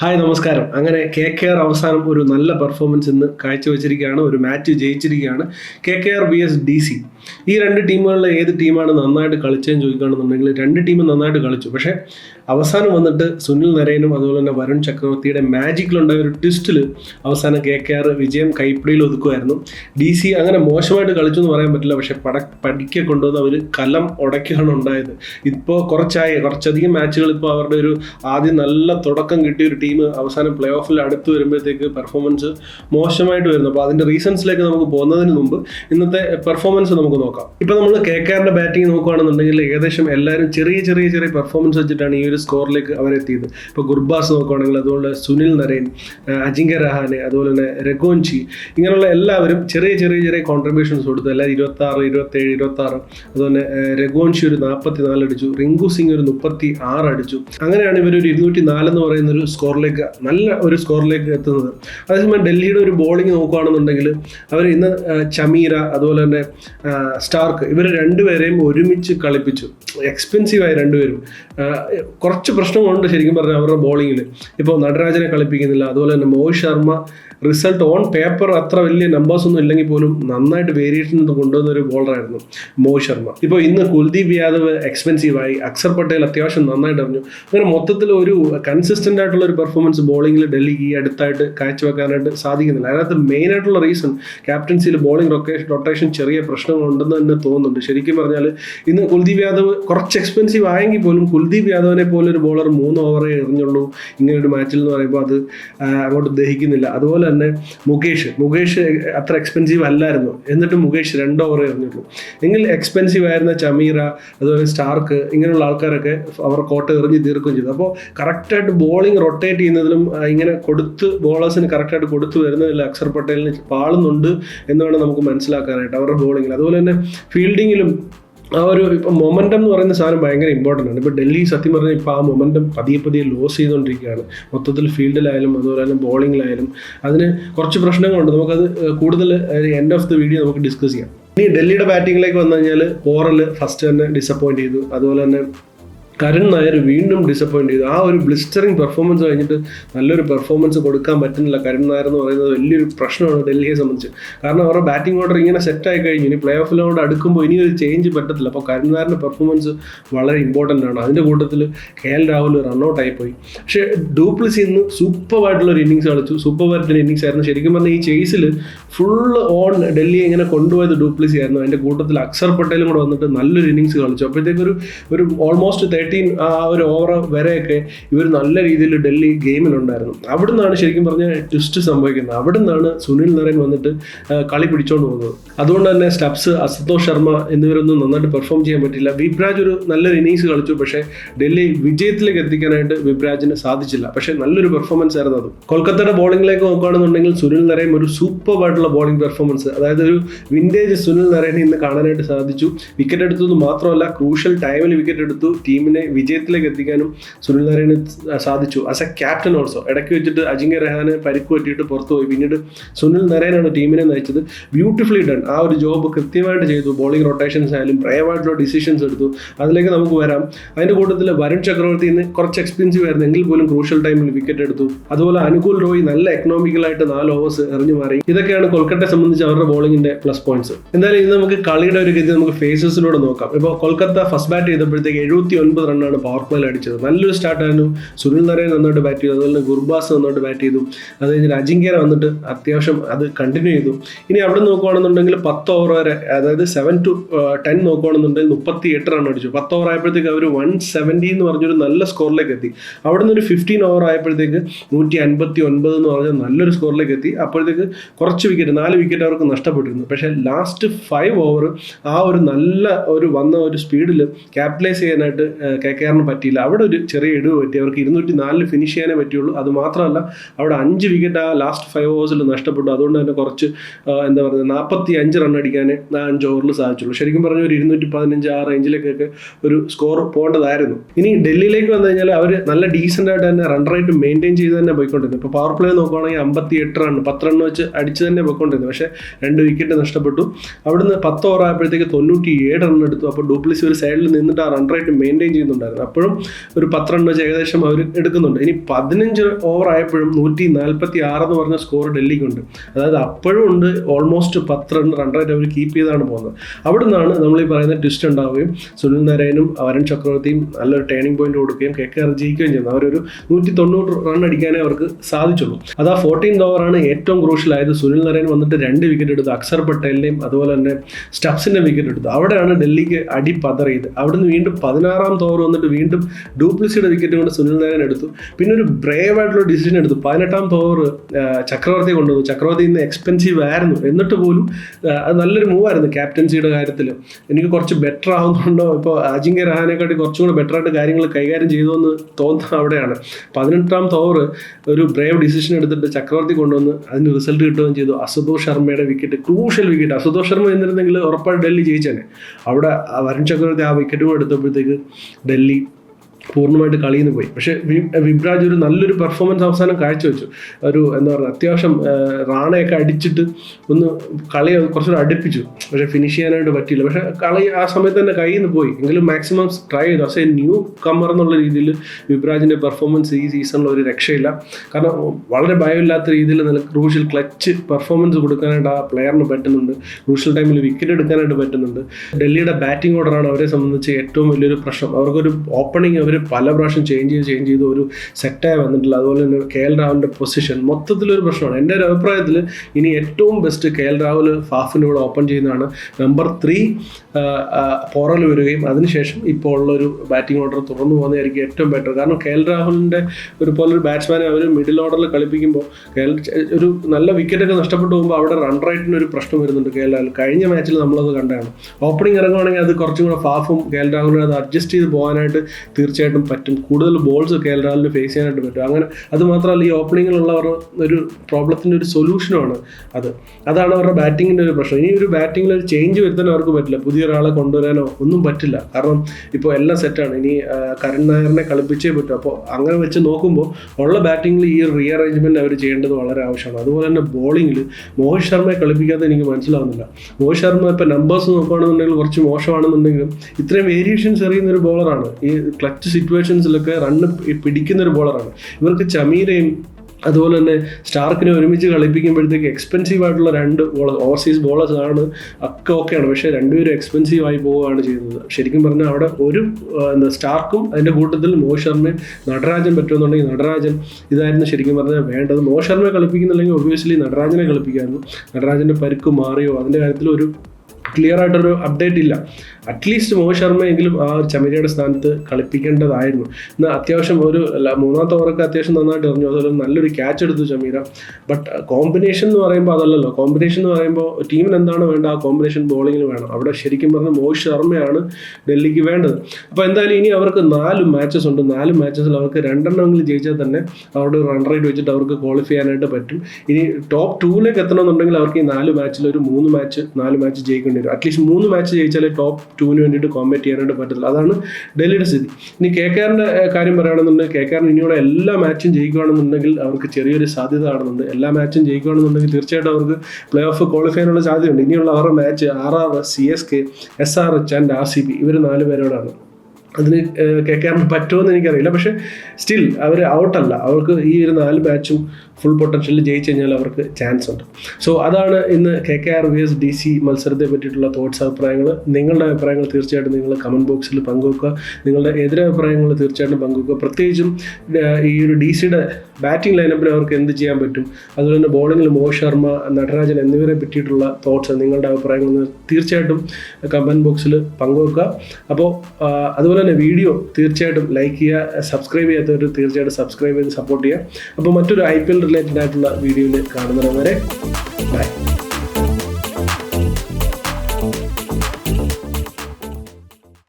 Hi നമസ്കാരം. അങ്ങനെ K K R അവസാനം ഒരു നല്ല പെർഫോമൻസ് ഇന്ന് കാഴ്ചവെച്ചിരിക്കുകയാണ്. ഒരു match ജയിച്ചിരിക്കുകയാണ്. K K R V S D C ഈ രണ്ട് ടീമുകളിലെ ഏത് ടീമാണ് നന്നായിട്ട് കളിച്ചതെന്ന് ചോദിക്കുകയാണെന്നുണ്ടെങ്കിൽ രണ്ട് ടീമും നന്നായിട്ട് കളിച്ചു. പക്ഷേ അവസാനം വന്നിട്ട് സുനിൽ നരേനും അതുപോലെ തന്നെ വരുൺ ചക്രവർത്തിയുടെ മാജിക്കിലുണ്ടായ ഒരു ട്വിസ്റ്റിൽ അവസാനം കെ കെ ആർ വിജയം കൈപ്പിടിയിൽ ഒതുക്കുമായിരുന്നു. ഡി സി അങ്ങനെ മോശമായിട്ട് കളിച്ചു എന്ന് പറയാൻ പറ്റില്ല. പക്ഷേ പട പഠിക്കെ കൊണ്ടുവന്ന് അവർ കലം ഉടയ്ക്കുകയാണ് ഉണ്ടായത്. ഇപ്പോൾ കുറച്ചായി. കുറച്ചധികം മാച്ചുകൾ ഇപ്പോൾ അവരുടെ ഒരു ആദ്യം നല്ല തുടക്കം കിട്ടിയ ഒരു ടീം അവസാനം പ്ലേ ഓഫിൽ അടുത്ത് വരുമ്പോഴത്തേക്ക് പെർഫോമൻസ് മോശമായിട്ട് വരുന്നു. അപ്പോൾ അതിന്റെ റീസൺസിലേക്ക് നമുക്ക് പോകുന്നതിന് മുമ്പ് ഇന്നത്തെ പെർഫോമൻസ് നമുക്ക് നോക്കാം. ഇപ്പോൾ നമ്മൾ കെ കെആറിന്റെ ബാറ്റിംഗ് നോക്കുകയാണെന്നുണ്ടെങ്കിൽ ഏകദേശം എല്ലാവരും ചെറിയ ചെറിയ ചെറിയ പെർഫോമൻസ് വെച്ചിട്ടാണ് ഈ ഒരു സ്കോറിലേക്ക് അവരെത്തിയത്. ഇപ്പോൾ ഗുർബാസ് നോക്കുകയാണെങ്കിൽ അതുപോലെ സുനിൽ നരേൻ അജിങ്ക രഹാനെ അതുപോലെ തന്നെ രഘുവൻഷി ഇങ്ങനെയുള്ള എല്ലാവരും ചെറിയ ചെറിയ ചെറിയ കോൺട്രിബ്യൂഷൻസ് കൊടുത്തു. എല്ലാവരും ഇരുപത്തി ആറ് ഇരുപത്തി ആറ് അതുപോലെ രഘുവൻഷി ഒരു നാൽപ്പത്തി നാല് അടിച്ചു റിങ്കു സിംഗ് ഒരു മുപ്പത്തി ആറ് അടിച്ചു അങ്ങനെയാണ് ഇവർ ഒരു ഇരുന്നൂറ്റി നാല് എന്ന് പറയുന്ന ഒരു സ്കോറിലേക്ക് നല്ല ഒരു സ്കോറിലേക്ക് എത്തുന്നത്. അതേസമയം ഡൽഹിയുടെ ഒരു ബോളിംഗ് നോക്കുകയാണെന്നുണ്ടെങ്കിൽ അവർ ഇന്ന് ചമീര അതുപോലെ തന്നെ സ്റ്റാർക്ക് ഇവർ രണ്ടുപേരെയും ഒരുമിച്ച് കളിപ്പിച്ചു. എക്സ്പെൻസീവായി രണ്ടുപേരും. കുറച്ച് പ്രശ്നങ്ങളുണ്ട് ശരിക്കും പറഞ്ഞാൽ അവരുടെ ബോളിങ്ങിൽ ഇപ്പോൾ നടരാജനെ കളിപ്പിക്കുന്നില്ല അതുപോലെ തന്നെ Mohit Sharma result on paper അത്ര വലിയ നമ്പേഴ്സ് ഒന്നും ഇല്ലെങ്കിൽ പോലും നന്നായിട്ട് വേരിയേഷൻ കൊണ്ടുവന്ന ഒരു ബോളറായിരുന്നു മോഹിത് ശർമ്മ. ഇപ്പോൾ ഇന്ന് കുൽദീപ് യാദവ് എക്സ്പെൻസീവായി അക്സർ പട്ടേൽ അത്യാവശ്യം നന്നായിട്ട് അറിഞ്ഞു. അങ്ങനെ മൊത്തത്തിൽ ഒരു കൺസിസ്റ്റന്റ് ആയിട്ടുള്ള ഒരു പെർഫോമൻസ് ബോളിംഗിൽ ഡൽഹിക്ക് ഈ അടുത്തായിട്ട് കാഴ്ചവെക്കാനായിട്ട് സാധിക്കുന്നില്ല. അതിനകത്ത് മെയിൻ ആയിട്ടുള്ള റീസൺ ക്യാപ്റ്റൻസിയിൽ ബോളിംഗ് റൊക്കേഷൻ റൊട്ടേഷൻ ചെറിയ പ്രശ്നങ്ങൾ ഉണ്ടെന്ന് തന്നെ തോന്നുന്നുണ്ട്. ശരിക്കും പറഞ്ഞാൽ ഇന്ന് കുൽദീപ് യാദവ് കുറച്ച് എക്സ്പെൻസീവ് ആയെങ്കിൽ പോലും കുൽദീപ് യാദവിനെ പോലെ ഒരു ബോളർ മൂന്ന് ഓവറേ എറിഞ്ഞുള്ളൂ ഇങ്ങനെ ഒരു മാച്ചിൽ എന്ന് പറയുമ്പോൾ അത് അങ്ങോട്ട് ദഹിക്കുന്നില്ല. അതുപോലെ തന്നെ മുകേഷ്. മുകേഷ് അത്ര എക്സ്പെൻസീവ് അല്ലായിരുന്നു. എന്നിട്ട് മുകേഷ് രണ്ട് ഓവറേ എറിഞ്ഞിട്ടുള്ളൂ എങ്കിൽ എക്സ്പെൻസീവ് ആയിരുന്ന ചമീറ അതുപോലെ സ്റ്റാർക്ക് ഇങ്ങനെയുള്ള ആൾക്കാരൊക്കെ അവർ കോട്ട എറിഞ്ഞ് തീർക്കുകയും ചെയ്തു. അപ്പോൾ കറക്റ്റായിട്ട് ബോളിംഗ് റൊട്ടേറ്റ് ചെയ്യുന്നതിലും ഇങ്ങനെ കൊടുത്ത് ബോളേഴ്സിന് കറക്റ്റായിട്ട് കൊടുത്തു വരുന്നതിൽ അക്ഷർ പട്ടേലിന് പാളുന്നുണ്ട് എന്ന് വേണം നമുക്ക് മനസ്സിലാക്കാനായിട്ട് അവരുടെ ബോളിങ്ങിൽ അതുപോലെ തന്നെ ഫീൽഡിങ്ങിലും ആ ഒരു ഇപ്പം മൊമെന്റം എന്ന് പറയുന്ന സാധനം ഭയങ്കര ഇമ്പോർട്ടന്റ് ആണ്. ഇപ്പോൾ ഡൽഹി സത്യം പറഞ്ഞാൽ ഇപ്പോൾ ആ മൊമെന്റം പതിയെ പതിയെ ലോസ് ചെയ്തുകൊണ്ടിരിക്കുകയാണ് മൊത്തത്തിൽ ഫീൽഡിലായാലും അതുപോലെ തന്നെ ബോളിങ്ങിലായാലും അതിന് കുറച്ച് പ്രശ്നങ്ങളുണ്ട്. നമുക്കത് കൂടുതൽ എൻഡ് ഓഫ് ദി വീഡിയോ നമുക്ക് ഡിസ്കസ് ചെയ്യാം. ഇനി ഡൽഹിയുടെ ബാറ്റിങ്ങിലേക്ക് വന്നു കഴിഞ്ഞാൽ പോറൽ ഫസ്റ്റ് തന്നെ ഡിസപ്പോയിന്റ് ചെയ്തു. അതുപോലെ തന്നെ കരുൺ നായർ വീണ്ടും ഡിസപ്പോയിന്റ് ചെയ്തു. ആ ഒരു ബ്ലിസ്റ്ററിങ് പെർഫോമൻസ് കഴിഞ്ഞിട്ട് നല്ലൊരു പെർഫോമൻസ് കൊടുക്കാൻ പറ്റുന്നില്ല കരുൺ നായർ എന്ന് പറയുന്നത് വലിയൊരു പ്രശ്നമാണ് ഡൽഹിയെ സംബന്ധിച്ച്. കാരണം അവരുടെ ബാറ്റിംഗ് ഓർഡർ ഇങ്ങനെ സെറ്റ് ആയി കഴിഞ്ഞു. ഇനി പ്ലേ ഓഫിലോട് അടുക്കുമ്പോൾ ഇനി ഒരു ചേഞ്ച് പറ്റത്തില്ല. അപ്പോൾ കരുൺ നായറിന്റെ പെർഫോമൻസ് വളരെ ഇമ്പോർട്ടന്റ് ആണ്. അതിന്റെ കൂട്ടത്തിൽ കെ എൽ രാഹുൽ റൺഔട്ട് ആയിപ്പോയി. പക്ഷേ ഡൂപ്ലിസ് ഇന്ന് സൂപ്പറായിട്ടുള്ള ഒരു ഇന്നിങ്സ് കളിച്ചു. സൂപ്പറായിട്ടുള്ള ഇന്നിങ്സ് ആയിരുന്നു. ശരിക്കും പറഞ്ഞാൽ ഈ ചേസിൽ ഫുൾ ഓൺ ഡൽഹിയെ ഇങ്ങനെ കൊണ്ടുപോയത് ഡൂപ്ലിസി ആയിരുന്നു. അതിന്റെ കൂട്ടത്തിൽ അക്സർ പട്ടേലും കൂടെ വന്നിട്ട് നല്ലൊരു ഇന്നിങ്സ് കളിച്ചു. അപ്പോഴത്തേക്കൊരു ഒരു ഓൾമോസ്റ്റ് തേർട്ടീൻ ആ ഒരു ഓവർ വരെയൊക്കെ ഇവർ നല്ല രീതിയിൽ ഡൽഹി ഗെയിമിലുണ്ടായിരുന്നു. അവിടെ നിന്നാണ് ശരിക്കും പറഞ്ഞാൽ ട്വിസ്റ്റ് സംഭവിക്കുന്നത്. അവിടെ നിന്നാണ് സുനിൽ നരൻ വന്നിട്ട് കളി പിടിച്ചോണ്ട് പോകുന്നത്. അതുകൊണ്ട് തന്നെ സ്റ്റബ്സ് അസതോഷ് ശർമ്മ എന്നിവരൊന്നും നന്നായിട്ട് പെർഫോം ചെയ്യാൻ പറ്റില്ല വിബ്രാജ് ഒരു നല്ലൊരു ഇന്നിങ്സ് കളിച്ചു. പക്ഷേ ഡൽഹി വിജയത്തിലേക്ക് എത്തിക്കാനായിട്ട് വിബ്രാജിന് സാധിച്ചില്ല. പക്ഷേ നല്ലൊരു പെർഫോമൻസ് ആയിരുന്നു അത്. കൊൽക്കത്തയുടെ ബോളിംഗിലേക്ക് നോക്കുകയാണെന്നുണ്ടെങ്കിൽ സുനിൽ നരൻ ഒരു സൂപ്പർ ആയിട്ടുള്ള ബോളിംഗ് പെർഫോമൻസ് അതായത് ഒരു വിന്റേജ് സുനിൽ നരേനെ ഇന്ന് കാണാനായിട്ട് സാധിച്ചു. വിക്കറ്റ് എടുത്തത് മാത്രമല്ല ക്രൂഷ്യൽ ടൈമിൽ വിക്കറ്റ് എടുത്തു. ടീമിനെ വിജയത്തിലേക്ക് എത്തിക്കാനും സുനിൽ നരേന് സാധിച്ചു. ആസ് എ ക്യാപ്റ്റൻ ഓൾസോ ഇടയ്ക്ക് വെച്ചിട്ട് അജിങ്ക്യ രഹാനെ പരിക്ക് പറ്റിയിട്ട് പുറത്തു പോയി. പിന്നീട് സുനിൽ നാരായണാണ് ടീമിനെ നയിച്ചത്. ബ്യൂട്ടിഫുള്ളി ഡൺ ആ ഒരു ജോബ് കൃത്യമായിട്ട് ചെയ്തു. ബോളിംഗ് റൊട്ടേഷൻസ് ആയാലും പ്രയമായിട്ടുള്ള ഡിസിഷൻസ് എടുത്തു. അതിലേക്ക് നമുക്ക് വരാം. അതിന്റെ കൂട്ടത്തിൽ വരുൺ ചക്രവർത്തി ഇന്ന് കുറച്ച് എക്സ്പെൻസീവ് ആയിരുന്നു. എങ്കിൽ പോലും ക്രൂഷ്യൽ ടൈമിൽ വിക്കറ്റ് എടുത്തു. അതുപോലെ അനുകൂൽ റോയ് നല്ല എക്കണോമിക്കലായിട്ട് നാല് ഓവേഴ്സ് എറിഞ്ഞു മാറി. ഇതൊക്കെയാണ് കൊൽക്കത്തെ സംബന്ധിച്ച് അവരുടെ ബോളിംഗിന്റെ പ്ലസ് പോയിന്റ്സ് എന്തായാലും ഇത് നമുക്ക് കളിയുടെ ഒരു ഗതി നമുക്ക് ഫേസസിലൂടെ നോക്കാം. ഇപ്പോൾ കൊൽക്കത്ത ഫസ്റ്റ് ബാറ്റ് ചെയ്തപ്പോഴത്തേക്ക് എഴുപത്തി ഒൻപത് റണ്ണാണ് പവർ പ്ലേയിൽ അടിച്ചത്. നല്ലൊരു സ്റ്റാർട്ടായിരുന്നു സുനിൽ നരേൻ നന്നായിട്ട് ബാറ്റ് ചെയ്തു. അതുപോലെ തന്നെ ഗുർബാസ് നന്നായിട്ട് ബാറ്റ് ചെയ്തു. അത് കഴിഞ്ഞ് അജിങ്കേര വന്നിട്ട് അത്യാവശ്യം അത് കണ്ടിന്യൂ ചെയ്തു. ഇനി അവിടെ നോക്കുകയാണെന്നുണ്ടെങ്കിൽ പത്ത് ഓവർ വരെ അതായത് സെവൻ ടു ടെൻ നോക്കുകയാണെന്നുണ്ടെങ്കിൽ മുപ്പത്തി എട്ട് റൺ അടിച്ചു. പത്ത് ഓവർ ആയപ്പോഴത്തേക്ക് അവർ വൺ സെവന്റി എന്ന് പറഞ്ഞൊരു നല്ല സ്കോറിലേക്ക് എത്തി. അവിടെ നിന്ന് ഒരു ഫിഫ്റ്റീൻ ഓവർ ആയപ്പോഴത്തേക്ക് നൂറ്റി അൻപത്തി ഒൻപത് എന്ന് പറഞ്ഞ നല്ലൊരു സ്കോറിലേക്ക് എത്തി. അപ്പോഴത്തേക്ക് കുറച്ച് വിക്കറ്റ് നാല് വിക്കറ്റ് അവർക്ക് നഷ്ടപ്പെട്ടിരുന്നു. പക്ഷേ ലാസ്റ്റ് ഫൈവ് ഓവർ ആ ഒരു നല്ല ഒരു വന്ന ഒരു സ്പീഡിൽ ക്യാപിറ്റലൈസ് ചെയ്യാനായിട്ട് കെ കെ ആറിന് പറ്റിയില്ല. അവിടെ ഒരു ചെറിയ ഇടിവ് പറ്റി. അവർക്ക് ഇരുന്നൂറ്റി നാലിൽ ഫിനിഷ് ചെയ്യാനേ പറ്റുള്ളൂ അത് മാത്രമല്ല അവിടെ അഞ്ച് വിക്കറ്റ് ആ ലാസ്റ്റ് ഫൈവ് ഓവേഴ്സിൽ നഷ്ടപ്പെട്ടു. അതുകൊണ്ട് തന്നെ കുറച്ച് എന്താ പറയുക നാൽപ്പത്തി അഞ്ച് റൺ അടിക്കാനേ ആ അഞ്ച് ഓവറിൽ സാധിച്ചുള്ളൂ. ശരിക്കും പറഞ്ഞ ഒരു ഇരുന്നൂറ്റി പതിനഞ്ച് ആ റേഞ്ചിലേക്കൊക്കെ ഒരു സ്കോർ പോകേണ്ടതായിരുന്നു. ഇനി ഡൽഹിയിലേക്ക് വന്നു കഴിഞ്ഞാൽ അവർ നല്ല ഡീസന്റ് ആയിട്ട് തന്നെ റൺ റേറ്റ് മെയിന്റെയിൻ ചെയ്ത് തന്നെ പോയിക്കൊണ്ടിരുന്നു. ഇപ്പോൾ പവർ പ്ലേ നോക്കുകയാണെങ്കിൽ അമ്പത്തി എട്ട് റൺ പത്ത് റൺ വെച്ച് അടിച്ച് തന്നെ പോയിക്കൊണ്ടിരുന്നു. പക്ഷേ രണ്ട് വിക്കറ്റ് നഷ്ടപ്പെട്ടു. അവിടുന്ന് പത്ത് ഓവർ ആയപ്പോഴത്തേക്ക് തൊണ്ണൂറ്റി ഏഴ് റൺ എടുത്തു അപ്പോൾ ഡൂപ്ലിസി ഒരു സൈഡിൽ നിന്നിട്ട് ആ റൺ റേറ്റ് മെയിന്റെയിൻ ചെയ്യുന്നുണ്ടായിരുന്നു. അപ്പോഴും ഒരു റൺ വെച്ച് ഏകദേശം അവർ എടുക്കുന്നുണ്ട്. ഇനി പതിനഞ്ച് ഓവർ ആയപ്പോഴും നൂറ്റി നാൽപ്പത്തി ആറ് എന്ന് പറഞ്ഞ സ്കോർ ഡൽഹിക്കുണ്ട്. അതായത് അപ്പോഴും ഉണ്ട് ഓൾമോസ്റ്റ് പത്ത് റൺ റൺ റേറ്റ് അവർ കീപ്പ് ചെയ്താണ് പോകുന്നത്. അവിടെ നിന്നാണ് നമ്മൾ ഈ പറയുന്ന ട്വിസ്റ്റ് ഉണ്ടാവുകയും സുനിൽ നാരായണും വരുൺ ചക്രവർത്തിയും നല്ലൊരു ടേണിംഗ് പോയിന്റ് കൊടുക്കുകയും കെ കെ ആർ ജയിക്കുകയും ചെയ്യുന്നത്. അവരൊരു നൂറ്റി തൊണ്ണൂറ് റൺ അടിക്കാനേ അവർക്ക് സാധിച്ചുള്ളൂ. അത് ആ ഫോർട്ടീൻ ഓവറാണ് ഏറ്റവും ക്രൂഷ്യൽ ആയത് സുനിൽ നാരായൺ വന്നിട്ട് രണ്ട് വിക്കറ്റ് എടുത്തു അക്സർ പട്ടേലിന്റെയും അതുപോലെ തന്നെ സ്റ്റഫ്സിന്റെ വിക്കറ്റ് എടുത്തു. അവിടെയാണ് ഡൽഹിക്ക് അടി പതറിയത്. അവിടുന്ന് വീണ്ടും പതിനാറാമത്തെ ഓവർ വന്നിട്ട് വീണ്ടും ഡ്യൂപ്ലിസിയുടെ വിക്കറ്റ് കൊണ്ട് സുനിൽ നാരായൺ എടുത്തു. പിന്നെ ഒരു ബ്രേവ് ആയിട്ടുള്ള ഡിസിഷൻ എടുത്തു. പതിനെട്ടാമത്തെ ഓവർ ചക്രവർത്തി കൊണ്ടുവന്നു. ചക്രവർത്തി ഇന്ന് എക്സ്പെൻസീവ് ആയിരുന്നു. എന്നിട്ട് പോലും അത് നല്ലൊരു മൂവായിരുന്നു ക്യാപ്റ്റൻസിയുടെ കാര്യത്തിൽ എനിക്ക് കുറച്ച് ബെറ്റർ ആവുന്നുണ്ടോ? ഇപ്പോൾ അജിങ്ക്യ രഹാനെക്കാട്ടി കുറച്ചും കൂടെ ബെറ്റർ ആയിട്ട് കാര്യങ്ങൾ കൈകാര്യം ചെയ്തു എന്ന് തോന്നുന്നത് അവിടെയാണ്. പതിനെട്ടാമത്തെ ഓവർ ഒരു ബ്രേവ് ഡിസിഷൻ എടുത്തിട്ട് ചക്രവർത്തി കൊണ്ടുവന്ന് അതിന് റിസൾട്ട് കിട്ടുകയും ചെയ്തു. അസുതോഷ് ശർമ്മയുടെ wicket crucial wicket Ashutosh Sharma എന്നിരുന്നെങ്കിൽ ഉറപ്പായിട്ട് ഡൽഹി ജയിച്ചേനെ. അവിടെ വരുൺ ചക്രവർത്തി ആ വിക്കറ്റും എടുത്തപ്പോഴത്തേക്ക് ഡൽഹി പൂർണമായിട്ട് കളിയിൽ നിന്ന് പോയി. പക്ഷേ വിബ്രാജ് ഒരു നല്ലൊരു പെർഫോമൻസ് അവസാനം കാഴ്ചവെച്ചു. ഒരു എന്താ പറയുക അത്യാവശ്യം റാണയൊക്കെ അടിച്ചിട്ട് ഒന്ന് കളി കുറച്ചുകൂടെ അടുപ്പിച്ചു. പക്ഷേ ഫിനിഷ് ചെയ്യാനായിട്ട് പറ്റിയില്ല. പക്ഷേ കളി ആ സമയത്ത് തന്നെ കയ്യിൽ നിന്ന് പോയി. എങ്കിലും മാക്സിമം ട്രൈ ചെയ്തു. പക്ഷേ ന്യൂ കമ്മർ എന്നുള്ള രീതിയിൽ വിബ്രാജിന്റെ പെർഫോമൻസ് ഈ സീസണിൽ ഒരു രക്ഷയില്ല. കാരണം വളരെ ഭയമില്ലാത്ത രീതിയിൽ നല്ല ക്രൂഷ്യൽ ക്ലച്ച് പെർഫോമൻസ് കൊടുക്കാനായിട്ട് ആ പ്ലെയറിന് പറ്റുന്നുണ്ട്. ക്രൂഷ്യൽ ടൈമിൽ വിക്കറ്റ് എടുക്കാനായിട്ട് പറ്റുന്നുണ്ട്. ഡൽഹിയുടെ ബാറ്റിംഗ് ഓർഡറാണ് അവരെ സംബന്ധിച്ച് ഏറ്റവും വലിയൊരു പ്രശ്നം. അവർക്കൊരു ഓപ്പണിംഗ് അവർ പല പ്രാവശ്യം ചേഞ്ച് ചെയ്ത് ചേഞ്ച് ചെയ്ത് ഒരു സെറ്റായി വന്നിട്ടില്ല. അതുപോലെ തന്നെ കെ എൽ രാഹുലിന്റെ പൊസിഷൻ മൊത്തത്തിലൊരു പ്രശ്നമാണ്. എന്റെ ഒരു അഭിപ്രായത്തിൽ ഇനി ഏറ്റവും ബെസ്റ്റ് കെ എൽ രാഹുൽ ഫാഫിന്റെ കൂടെ ഓപ്പൺ ചെയ്യുന്നതാണ്. നമ്പർ ത്രീ പോറൽ വരികയും അതിനുശേഷം ഇപ്പോൾ ഉള്ളൊരു ബാറ്റിംഗ് ഓർഡർ തുറന്നു പോകുന്നതായിരിക്കും ഏറ്റവും ബെറ്റർ കാരണം കെ എൽ രാഹുലിന്റെ ഒരു പോലൊരു ബാറ്റ്സ്മാനെ അവർ മിഡിൽ ഓർഡറിൽ കളിപ്പിക്കുമ്പോൾ കെ എൽ ഒരു നല്ല വിക്കറ്റൊക്കെ നഷ്ടപ്പെട്ടു പോകുമ്പോൾ അവിടെ റൺ റേറ്റിന് ഒരു പ്രശ്നം വരുന്നുണ്ട് കെ എൽ രാഹുൽ കഴിഞ്ഞ മാച്ചിൽ നമ്മളത് കണ്ടതാണ് ഓപ്പണിംഗ് ഇറങ്ങുവാണെങ്കിൽ അത് കുറച്ചും കൂടെ ഫാഫും കെ എൽ രാഹുലിനും അത് അഡ്ജസ്റ്റ് ചെയ്ത് പോകാനായിട്ട് തീർച്ചയായിട്ടും പറ്റും. കൂടുതൽ ബോൾസ് കെ എൽ രാഹുലിന് ഫേസ് ചെയ്യാനായിട്ട് പറ്റും. അങ്ങനെ അത് മാത്രമല്ല ഈ ഓപ്പണിങ്ങിലുള്ളവർ ഒരു പ്രോബ്ലത്തിന്റെ ഒരു സൊല്യൂഷനാണ് അത്. അതാണ് അവരുടെ ബാറ്റിങ്ങിന്റെ ഒരു പ്രശ്നം. ഇനി ഒരു ബാറ്റിങ്ങിൽ ഒരു ചേഞ്ച് വരുത്താൻ അവർക്ക് പറ്റില്ല. പുതിയ ഒരാളെ കൊണ്ടുവരാനോ ഒന്നും പറ്റില്ല. കാരണം ഇപ്പോൾ എല്ലാം സെറ്റാണ് ഇനി കരൺ നായറിനെ കളിപ്പിച്ചേ പറ്റും. അപ്പോൾ അങ്ങനെ വെച്ച് നോക്കുമ്പോൾ ഉള്ള ബാറ്റിങ്ങിൽ ഈ റീ അറേഞ്ച്മെന്റ് അവർ ചെയ്യേണ്ടത് വളരെ ആവശ്യമാണ്. അതുപോലെ തന്നെ ബോളിങ്ങിൽ മോഹിത് ശർമ്മയെ കളിപ്പിക്കാതെ എനിക്ക് മനസ്സിലാവുന്നില്ല. മോഹിത് ശർമ്മ ഇപ്പോൾ നമ്പേഴ്സ് നോക്കുകയാണെന്നുണ്ടെങ്കിൽ കുറച്ച് മോശമാണെന്നുണ്ടെങ്കിലും ഇത്രയും വേരിയേഷൻസ് എറിയുന്ന ഒരു ബോളറാണ് ഈ ക്ലച്ച് സിറ്റുവേഷൻസിലൊക്കെ റണ്ണ് പിടിക്കുന്ന ഒരു ബോളറാണ് ഇവർക്ക് ചമീരയും അതുപോലെ തന്നെ സ്റ്റാർക്കിനെ ഒരുമിച്ച് കളിപ്പിക്കുമ്പോഴത്തേക്ക് എക്സ്പെൻസീവ് ആയിട്ടുള്ള രണ്ട് ഓവർസീസ് ബോളേഴ്സ് ആണ് ഒക്കെ ഓക്കെയാണ് പക്ഷേ രണ്ടുപേരും എക്സ്പെൻസീവ് ആയി പോവുകയാണ് ചെയ്യുന്നത്. ശരിക്കും പറഞ്ഞാൽ അവിടെ ഒരു എന്താ സ്റ്റാർക്കും അതിന്റെ കൂട്ടത്തിൽ മോഹിത് ശർമ്മയും നടരാജൻ പറ്റുമെന്നുണ്ടെങ്കിൽ നടരാജൻ ഇതായിരുന്നു ശരിക്കും പറഞ്ഞാൽ വേണ്ടത്. മോഹിത് ശർമ്മയെ കളിപ്പിക്കുന്നില്ലെങ്കിൽ ഒബ്വിയസ്ലി നടരാജനെ കളിപ്പിക്കായിരുന്നു. നടരാജന്റെ പരുക്ക് മാറിയോ? അതിന്റെ കാര്യത്തിൽ ഒരു ക്ലിയർ ആയിട്ടൊരു അപ്ഡേറ്റ് ഇല്ല. അറ്റ്ലീസ്റ്റ് മോഹിത് ശർമ്മയെങ്കിലും ആ ഒരു ചമരിയുടെ സ്ഥാനത്ത് കളിപ്പിക്കേണ്ടതായിരുന്നു. ഇന്ന് അത്യാവശ്യം ഒരു മൂന്നാമത്തെ ഓവറൊക്കെ അത്യാവശ്യം നന്നായിട്ട് എറിഞ്ഞു. അതുപോലെ നല്ലൊരു ക്യാച്ച് എടുത്തു ചമീര. ബട്ട് കോമ്പിനേഷൻ എന്ന് പറയുമ്പോൾ അതല്ലല്ലോ. കോമ്പിനേഷൻ എന്ന് പറയുമ്പോൾ ടീമിന് എന്താണ് വേണ്ട ആ കോമ്പിനേഷൻ ബോളിങ്ങിൽ വേണം. അവിടെ ശരിക്കും പറഞ്ഞാൽ മോഹിത് ശർമ്മയാണ് ഡൽഹിക്ക് വേണ്ടത്. അപ്പോൾ എന്തായാലും ഇനി അവർക്ക് നാല് മാച്ചസ് ഉണ്ട്. നാല് മാച്ചസിൽ അവർക്ക് രണ്ടെണ്ണമെങ്കിലും ജയിച്ചാൽ തന്നെ അവരുടെ റൺ റേറ്റ് വെച്ചിട്ട് അവർക്ക് ക്വാളിഫൈ ചെയ്യാനായിട്ട് പറ്റും. ഇനി ടോപ്പ് ടൂവിലേക്ക് എത്തണമെന്നുണ്ടെങ്കിൽ അവർക്ക് ഈ നാല് മാച്ചിൽ ഒരു മൂന്ന് മാച്ച് നാല് മാച്ച് ജയിക്കേണ്ടി വരും അറ്റ്ലീസ്റ്റ് മൂന്ന് മാച്ച് ജയിച്ചാലേ ടോപ്പ് ടൂവിന് വേണ്ടിയിട്ട് കോമ്പറ്റ് ചെയ്യാനായിട്ട് പറ്റത്തില്ല അതാണ് ഡൽഹിയുടെ സ്ഥിതി. ഇനി കെ കെ ആറിന്റെ കാര്യം പറയുകയാണെന്നുണ്ടെങ്കിൽ കെ കെ ആറിന് ഇനിയുള്ള എല്ലാ മാച്ചും ജയിക്കുകയാണെന്നുണ്ടെങ്കിൽ അവർക്ക് ചെറിയൊരു സാധ്യത കാണുന്നുണ്ട്. എല്ലാ മാച്ചും ജയിക്കുകയാണെന്നുണ്ടെങ്കിൽ തീർച്ചയായിട്ടും അവർക്ക് പ്ലേ ഓഫ് ക്വാളിഫൈ ചെയ്യാനുള്ള സാധ്യതയുണ്ട്. ഇനിയുള്ള അവരുടെ match R R C S K S R H and R C B ഇവർ നാല് പേരോടാണ്. അതിന് കെ കെ ആറിന് പറ്റുമെന്ന് എനിക്കറിയില്ല. പക്ഷേ സ്റ്റിൽ അവർ ഔട്ടല്ല അവർക്ക് ഈ ഒരു നാല് മാച്ചും ഫുൾ പൊട്ടൻഷ്യലിൽ ജയിച്ചു കഴിഞ്ഞാൽ അവർക്ക് ചാൻസ് ഉണ്ട്. സോ അതാണ് ഇന്ന് K K R V S D C മത്സരത്തെ പറ്റിയിട്ടുള്ള തോട്ട്സ് അഭിപ്രായങ്ങൾ നിങ്ങളുടെ അഭിപ്രായങ്ങൾ തീർച്ചയായിട്ടും നിങ്ങൾ കമന്റ് ബോക്സിൽ പങ്കുവെക്കുക. നിങ്ങളുടെ എതിരഭിപ്രായങ്ങൾ തീർച്ചയായിട്ടും പങ്കുവെക്കുക. പ്രത്യേകിച്ചും ഈ ഒരു ഡി സിയുടെ ബാറ്റിംഗ് ലൈനപ്പിൽ അവർക്ക് എന്ത് ചെയ്യാൻ പറ്റും? അതുപോലെ തന്നെ ബോളിങ്ങിൽ മോഹ് ശർമ്മ നടരാജൻ എന്നിവരെ പറ്റിയിട്ടുള്ള തോട്ട്സ് നിങ്ങളുടെ അഭിപ്രായങ്ങൾ തീർച്ചയായിട്ടും കമന്റ് ബോക്സിൽ പങ്കുവെക്കുക. അപ്പോൾ അതുപോലെ തന്നെ വീഡിയോ തീർച്ചയായിട്ടും ലൈക്ക് ചെയ്യുക സബ്സ്ക്രൈബ് ചെയ്യാത്തവർ തീർച്ചയായിട്ടും സബ്സ്ക്രൈബ് ചെയ്ത് സപ്പോർട്ട് ചെയ്യുക. അപ്പോൾ മറ്റൊരു ഐ പി എൽ റിലേറ്റഡ് ആയിട്ടുള്ള വീഡിയോയിൽ കാണുന്നവരെ ബൈ